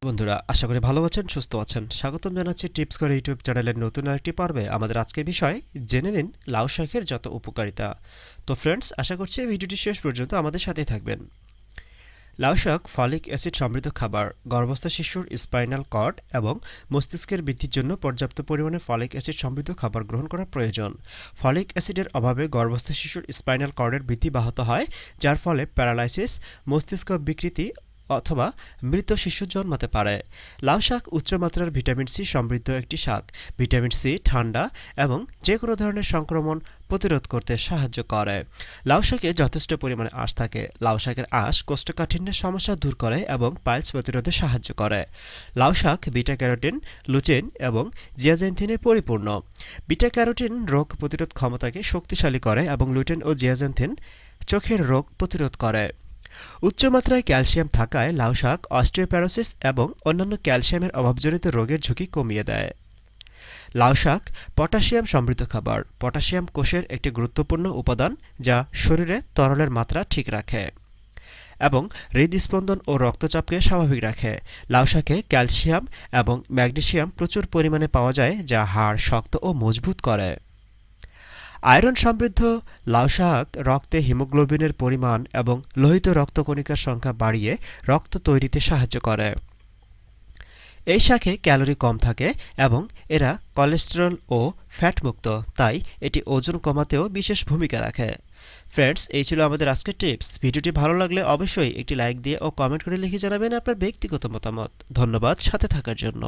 বন্ধুরা, আশা করি ভালো আছেন, সুস্থ আছেন। স্বাগতম জানাচ্ছি টিপস করে ইউটিউব চ্যানেলের নতুন আরেকটি পর্বে। আমাদের আজকের বিষয়, জেনে নিন লাউ শাকের যত উপকারিতা। তো ফ্রেন্ডস আশা করছি ভিডিওটি শেষ পর্যন্ত আমাদের সাথেই থাকবেন। লাউ শাক ফলিক অ্যাসিড সমৃদ্ধ খাবার, গর্ভস্থ শিশুর স্পাইনাল কর্ড এবং মস্তিষ্কের বৃদ্ধির জন্য পর্যাপ্ত পরিমাণে ফলিক অ্যাসিড সমৃদ্ধ খাবার গ্রহণ করা প্রয়োজন। ফলিক অ্যাসিডের অভাবে গর্ভস্থ শিশুর স্পাইনাল কর্ডের বৃদ্ধি ব্যাহত হয়, যার ফলে প্যারালাইসিস, মস্তিষ্ক বিকৃতি অথবা মৃত শিশু জন্মাতে পারে। লাউ শাক উচ্চমাত্রার ভিটামিন সি সমৃদ্ধ একটি শাক। ভিটামিন সি ঠান্ডা এবং যে কোনো ধরনের সংক্রমণ প্রতিরোধ করতে সাহায্য করে। লাউ শাকে যথেষ্ট পরিমাণে আঁশ থাকে। লাউ শাকের আঁশ কোষ্ঠকাঠিন্যের সমস্যা দূর করে এবং পাইলস প্রতিরোধে সাহায্য করে। লাউ শাক বিটা ক্যারোটিন লুটেন এবং জিয়াজেন্থিনে পরিপূর্ণ। বিটা ক্যারোটিন রোগ প্রতিরোধ ক্ষমতাকে শক্তিশালী করে এবং লুটেন ও জিয়াজেন্থিন চোখের রোগ প্রতিরোধ করে। উচ্চমাত্রায় ক্যালসিয়াম থাকায় লাউ শাক অস্টিওপ্যারোসিস এবং অন্যান্য ক্যালসিয়ামের অভাবজনিত রোগের ঝুঁকি কমিয়ে দেয়। লাউ শাক, পটাশিয়াম সমৃদ্ধ খাবার। পটাশিয়াম কোষের একটি গুরুত্বপূর্ণ উপাদান যা শরীরে তরলের মাত্রা ঠিক রাখে এবং হৃদস্পন্দন ও রক্তচাপকে স্বাভাবিক রাখে। লাউ শাকে ক্যালসিয়াম এবং ম্যাগনেসিয়াম প্রচুর পরিমাণে পাওয়া যায়, যা হাড় শক্ত ও মজবুত করে। আয়রন সমৃদ্ধ লাউ শাক রক্তে হিমোগ্লোবিনের পরিমাণ এবং লোহিত রক্তকণিকার সংখ্যা বাড়িয়ে রক্ত তৈরিতে সাহায্য করে। এই শাকে ক্যালোরি কম থাকে এবং এরা কোলেস্টেরল ও ফ্যাটমুক্ত, তাই এটি ওজন কমাতেও বিশেষ ভূমিকা রাখে। ফ্রেন্ডস, এই ছিল আমাদের আজকের টিপস। ভিডিওটি ভালো লাগলে অবশ্যই একটি লাইক দিয়ে ও কমেন্ট করে লিখে জানাবেন আপনার ব্যক্তিগত মতামত। ধন্যবাদ সাথে থাকার জন্য।